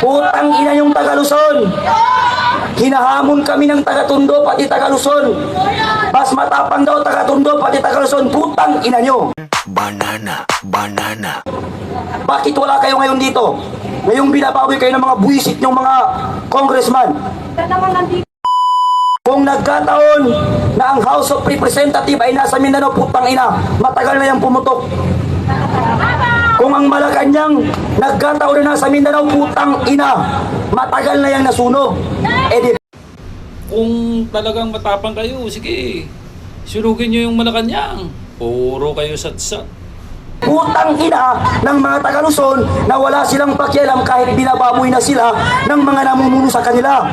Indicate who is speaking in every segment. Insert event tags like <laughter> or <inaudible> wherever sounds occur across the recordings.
Speaker 1: Putang ina yung taga Luzon. Hinahamon kami ng taga Tondo pati taga Luzon. Mas matapang daw taga Tondo pati taga Luzon. Putang ina nyo.
Speaker 2: banana, banana.
Speaker 1: Bakit wala kayo ngayon dito? Ngayong binabawi kayo ng mga buwisit ng mga congressman. Kung nagkataon na ang House of Representative ay nasa Mindanao, putang ina, matagal na yung pumutok. Kung ang Malacanang nagkataon na nasa Mindanao, putang ina, matagal na yung nasunog. Eh di,
Speaker 3: Kung talagang matapang kayo, sige, sunugin nyo yung Malacanang. Puro kayo satsat.
Speaker 1: putang ina ng mga taga Luzon na wala silang pakialam kahit binababoy na sila ng mga namumuno sa kanila.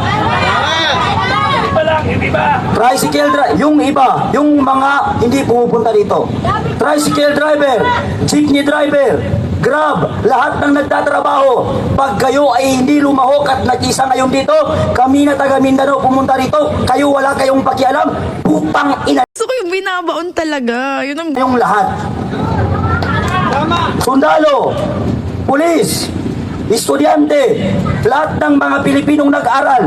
Speaker 1: Tricycle driver, yung iba, yung mga hindi pumupunta dito. Tricycle driver, jeepney driver, grab, lahat ng nagtatrabaho. Pag kayo ay hindi lumahok at nag-isa ngayon dito, kami na taga Mindanao pumunta rito, kayo wala kayong pakialam, putang ina
Speaker 4: ko yung binabaon talaga. Yun ang
Speaker 1: yung lahat. Sundalo, pulis, estudyante, lahat ng mga Pilipinong nag-aral,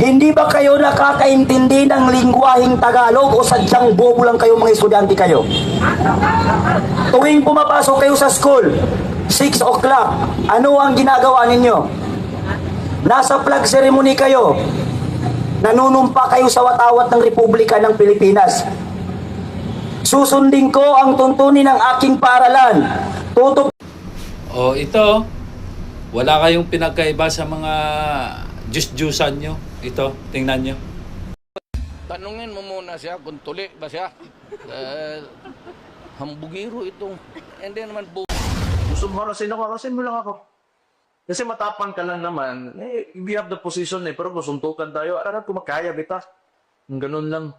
Speaker 1: hindi ba kayo nakakaintindi ng lingwaheng Tagalog o sadyang bobo lang kayo mga estudyante kayo? Tuwing pumapasok kayo sa school, 6 o'clock, ano ang ginagawa ninyo? Nasa flag ceremony kayo, nanunumpa kayo sa watawat ng Republika ng Pilipinas. Susundin ko ang tuntunin ng aking paaralan. Tutup
Speaker 3: O ito, wala kayong pinagkaiba sa mga jus-jusan nyo. Ito, tingnan nyo.
Speaker 5: Tanungin mo muna siya kung tuli ba siya. <laughs> Eh, hambugiro itong. Hindi naman bu...
Speaker 6: Gusto mo harasin ako, harasin mo lang ako. Kasi matapang ka lang naman. Eh, we have the position eh, pero kung suntukan tayo, alam ko makaya, bita. Ganun lang.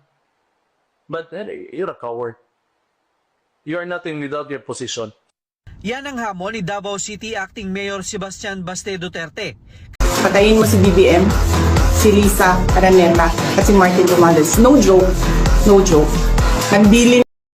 Speaker 6: But eh, you're a coward. You are nothing without your position.
Speaker 7: Yan ang hamon ni Davao City Acting Mayor Sebastian Baste Duterte
Speaker 8: Patayin mo si BBM, si Lisa Araneta, at si Martin Romualdez. No joke. No joke. Nagbilin